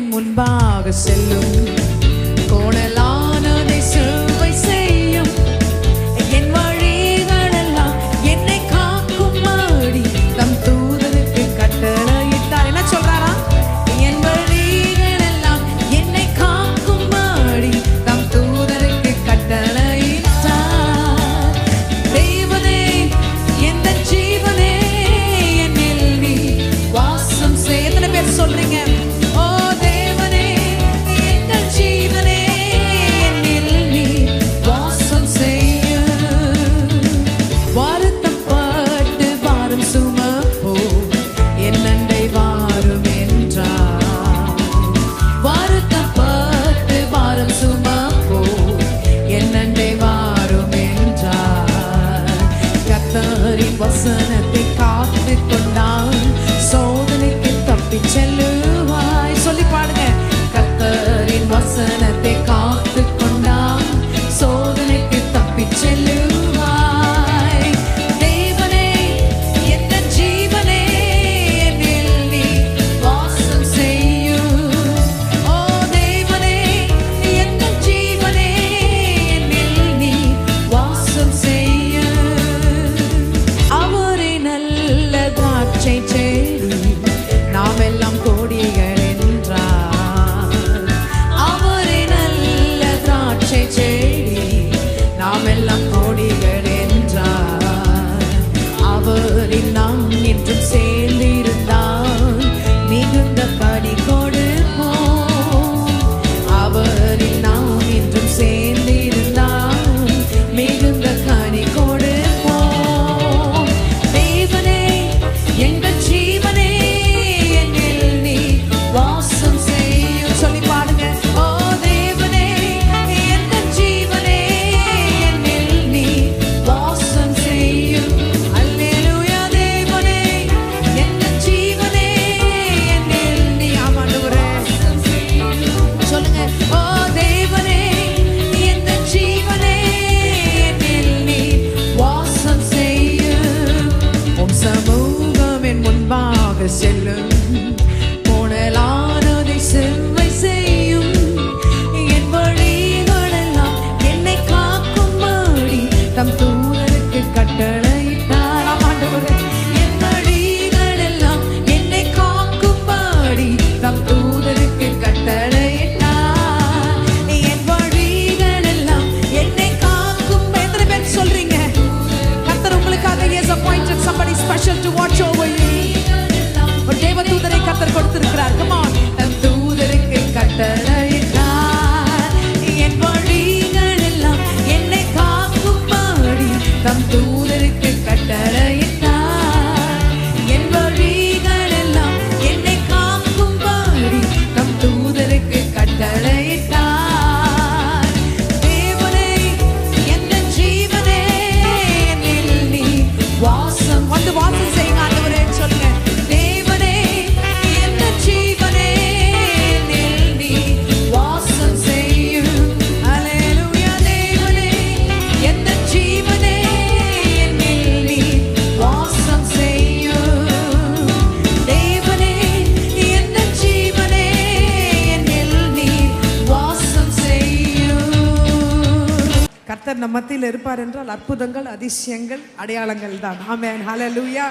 என் முன்பாக செல்லும். கோணலானதை செய்யும். என் வழிகளெல்லாம் என்னை காக்கும் மாடி. தம் தூதனுக்கு கட்டளையிட்டார் என்ன சொல்றாரா? என் வழிகளெல்லாம் என்னை காக்கும் மாடி. தம் தூதனுக்கு கட்டளையிட்டார் தேவனே எந்த ஜீவனே என்னில் வாசம் செய்ய. எத்தனை சொல்றீங்க? ஆக செல்லும் போனலானதை செவ்வை செய்யும். என் வழிகளெல்லாம் என்னை காக்கும் மாடி தம் கர்த்தர் நம் மத்தியில் இருப்பார் என்றால் அற்புதங்கள் அதிசயங்கள் அடையாளங்கள் தான் ஆமேன். ஹலலூயா